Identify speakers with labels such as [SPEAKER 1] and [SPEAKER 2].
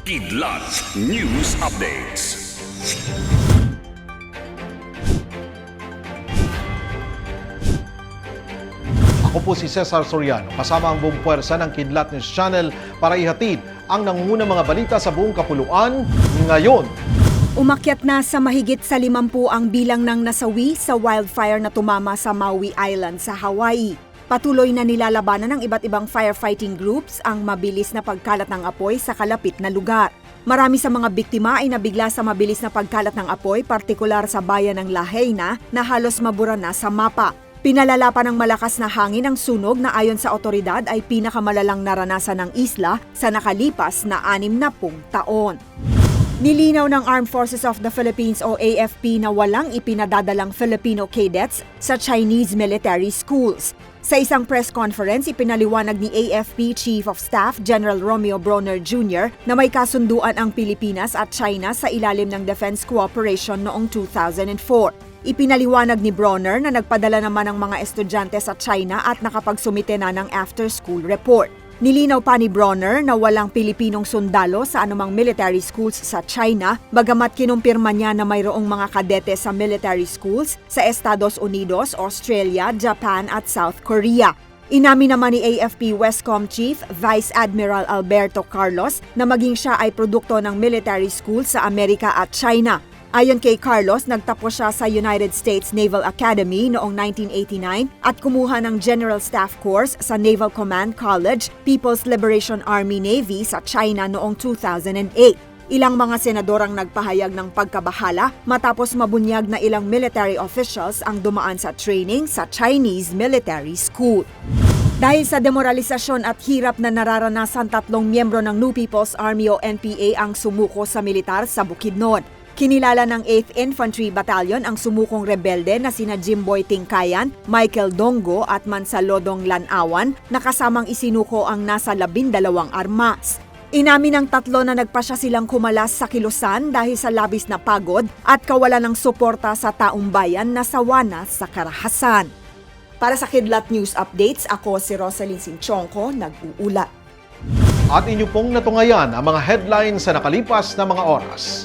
[SPEAKER 1] Kidlat News Updates.
[SPEAKER 2] Ako po si Cesar Soriano, kasama ang buong puwersa ng Kidlat News Channel para ihatid ang nangungunang mga balita sa buong kapuluan ngayon.
[SPEAKER 3] Umakyat na sa mahigit sa limampu ang bilang ng nasawi sa wildfire na tumama sa Maui Island sa Hawaii. Patuloy na nilalabanan ng iba't ibang firefighting groups ang mabilis na pagkalat ng apoy sa kalapit na lugar. Marami sa mga biktima ay nabigla sa mabilis na pagkalat ng apoy, partikular sa bayan ng Lahaina na halos mabura na sa mapa. Pinalala pa ng malakas na hangin ang sunog na ayon sa otoridad ay pinakamalalang naranasan ng isla sa nakalipas na anim na pung taon. Nilinaw ng Armed Forces of the Philippines o AFP na walang ipinadadalang Filipino cadets sa Chinese military schools. Sa isang press conference, ipinaliwanag ni AFP Chief of Staff General Romeo Bronner Jr. na may kasunduan ang Pilipinas at China sa ilalim ng Defense Cooperation noong 2004. Ipinaliwanag ni Bronner na nagpadala naman ng mga estudyante sa China at nakapagsumite na ng after-school report. Nilinaw pa ni Bronner na walang Pilipinong sundalo sa anumang military schools sa China, bagamat kinumpirma niya na mayroong mga kadete sa military schools sa Estados Unidos, Australia, Japan at South Korea. Inamin naman ni AFP Westcom Chief Vice Admiral Alberto Carlos na maging siya ay produkto ng military school sa Amerika at China. Ayon kay Carlos, nagtapos siya sa United States Naval Academy noong 1989 at kumuha ng General Staff Course sa Naval Command College, People's Liberation Army Navy sa China noong 2008. Ilang mga senador ang nagpahayag ng pagkabahala matapos mabunyag na ilang military officials ang dumaan sa training sa Chinese Military School. Dahil sa demoralisasyon at hirap na nararanasan tatlong miyembro ng New People's Army o NPA ang sumuko sa militar sa Bukidnon. Kinilala ng 8th Infantry Battalion ang sumukong rebelde na sina Jimboy Tingkayan, Michael Dongo at Mansalodong Lanawan na kasamang isinuko ang nasa labindalawang armas. Inamin ng tatlo na nagpasya silang kumalas sa kilusan dahil sa labis na pagod at kawalan ng suporta sa taong bayan na sawa na sa karahasan. Para sa Kidlat News Updates, ako si Rosalyn Sinchonko, nag-uulat.
[SPEAKER 2] At inyo pong natungayan ang mga headlines sa nakalipas na mga oras.